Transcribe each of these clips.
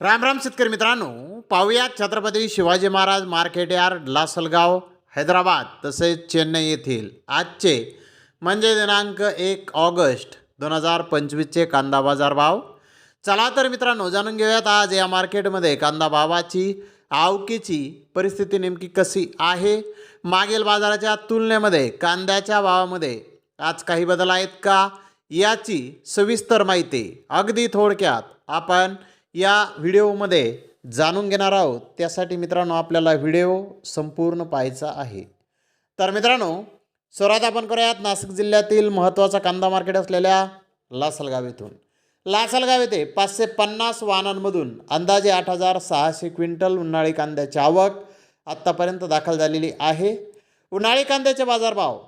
राम राम शेतकरी मित्रांनो पाहुयात छत्रपती शिवाजी महाराज मार्केट यार्ड लासलगाव हैदराबाद तसेच चेन्नई येथील आजचे म्हणजे दिनांक एक ऑगस्ट दोन हजार पंचवीसचे कांदा बाजार भाव. चला तर मित्रांनो जाणून घेऊयात आज या मार्केटमध्ये कांदा भावाची आवकीची परिस्थिती नेमकी कशी आहे? मागील बाजाराच्या तुलनेमध्ये कांद्याच्या भावामध्ये आज काही बदल आहेत का? याची सविस्तर माहिती अगदी थोडक्यात आपण या व्हिडिओमध्ये जाणून घेणार आहोत. त्यासाठी मित्रांनो आपल्याला व्हिडिओ संपूर्ण पाहायचा आहे. तर मित्रांनो सुरुवात आपण करूयात. नाशिक जिल्ह्यातील महत्त्वाचा कांदा मार्केट असलेल्या लासलगाव येथून लासलगाव येथे पाचशे पन्नास वाहनांमधून अंदाजे आठ हजार सहाशे क्विंटल उन्हाळी कांद्याची आवक आत्तापर्यंत दाखल झालेली आहे. उन्हाळी कांद्याचे बाजारभाव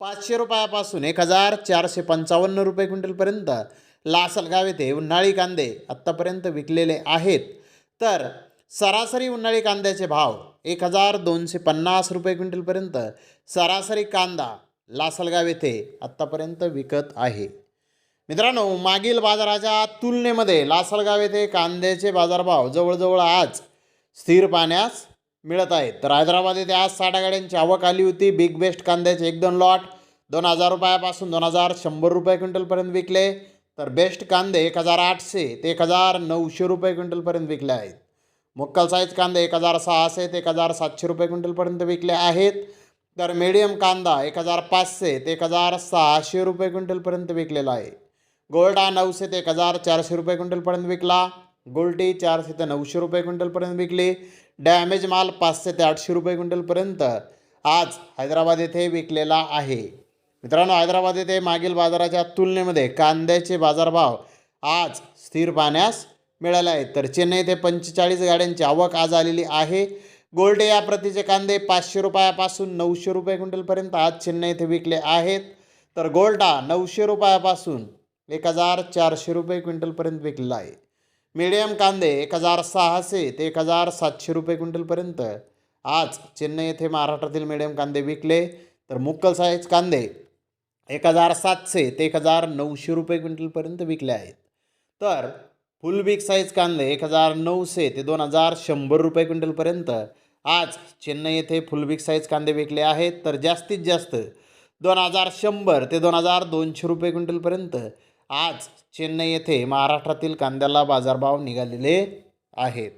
पाचशे रुपयापासून एक हजार चारशे पंचावन्न रुपये क्विंटलपर्यंत. लासलगाव येथे उन्हाळी कांदे आत्तापर्यंत विकलेले आहेत. तर सरासरी उन्हाळी कांद्याचे भाव एक हजार दोनशे पन्नास रुपये क्विंटलपर्यंत सरासरी कांदा लासलगाव येथे आत्तापर्यंत विकत आहे. मित्रांनो मागील बाजाराच्या तुलनेमध्ये लासलगाव येथे कांद्याचे बाजारभाव जवळजवळ आज स्थिर पाहण्यास मिळत आहेत. तर हैदराबाद येथे आज साठ गाड्यांची आवक आली होती. बिग बेस्ट कांद्याचे एक दोन लॉट दोन हजार रुपयापासून दोन हजार शंभर रुपये क्विंटलपर्यंत विकले. तर बेस्ट कांदे एक हजार आठशे ते एक हजार नऊशे रुपये क्विंटलपर्यंत विकले आहेत. मुक्कल साईज कांदे एक हजार सहाशे ते एक हजार सातशे रुपये क्विंटलपर्यंत विकले आहेत. तर मीडियम कांदा एक हजार पाचशे ते एक हजार सहाशे रुपये क्विंटलपर्यंत विकलेला आहे. गोल्डा नऊशे ते एक हजार चारशे रुपये क्विंटलपर्यंत विकला. गोल्टी चारशे ते नऊशे रुपये क्विंटलपर्यंत विकली. डॅमेज माल पाचशे ते आठशे रुपये क्विंटलपर्यंत आज हैदराबाद येथे विकलेला आहे. मित्रांनो हैदराबाद येथे मागील बाजाराच्या तुलनेमध्ये कांद्याचे बाजारभाव आज स्थिर पाहण्यास मिळाले आहेत. तर चेन्नई येथे पंचेचाळीस गाड्यांची आवक आज आलेली आहे. गोल्डे या प्रतीचे कांदे पाचशे रुपयापासून नऊशे रुपये क्विंटलपर्यंत आज चेन्नई येथे विकले आहेत. तर गोल्डा नऊशे रुपयापासून एक हजार चारशे रुपये क्विंटलपर्यंत विकलेला आहे. मिडियम कांदे एक हजार सहाशे ते एक हजार सातशे रुपये क्विंटलपर्यंत आज चेन्नई येथे महाराष्ट्रातील मिडियम कांदे विकले. तर मुक्कल साईज कांदे एक हजार सातशे ते एक हजार नऊशे रुपये क्विंटलपर्यंत विकले आहेत. तर फुल बिग साईज कांदे एक हजार नऊशे ते दोन हजार शंभर रुपये क्विंटलपर्यंत. आज चेन्नई येथे फुल बिग साईज कांदे विकले आहेत. तर जास्तीत जास्त दोन हजार शंभर ते दोन हजार दोनशे रुपये क्विंटलपर्यंत. आज चेन्नई येथे महाराष्ट्रातील कांद्याला बाजारभाव निघालेले आहेत.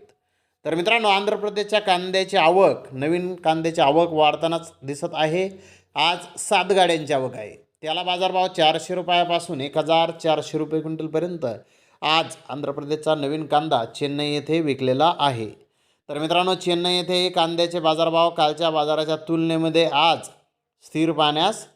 तर मित्रांनो आंध्र प्रदेशच्या कांद्याची आवक नवीन कांद्याची आवक वाढतानाच दिसत आहे. आज सात गाड्यांची आवक आहे. त्याला बाजारभाव चारशे रुपयापासून एक हजार चारशे रुपये क्विंटलपर्यंत आज आंध्र प्रदेशचा नवीन कांदा चेन्नई येथे विकलेला आहे. तर मित्रांनो चेन्नई येथे कांद्याचे बाजारभाव कालच्या बाजाराच्या तुलनेमध्ये आज स्थिर पाहण्यास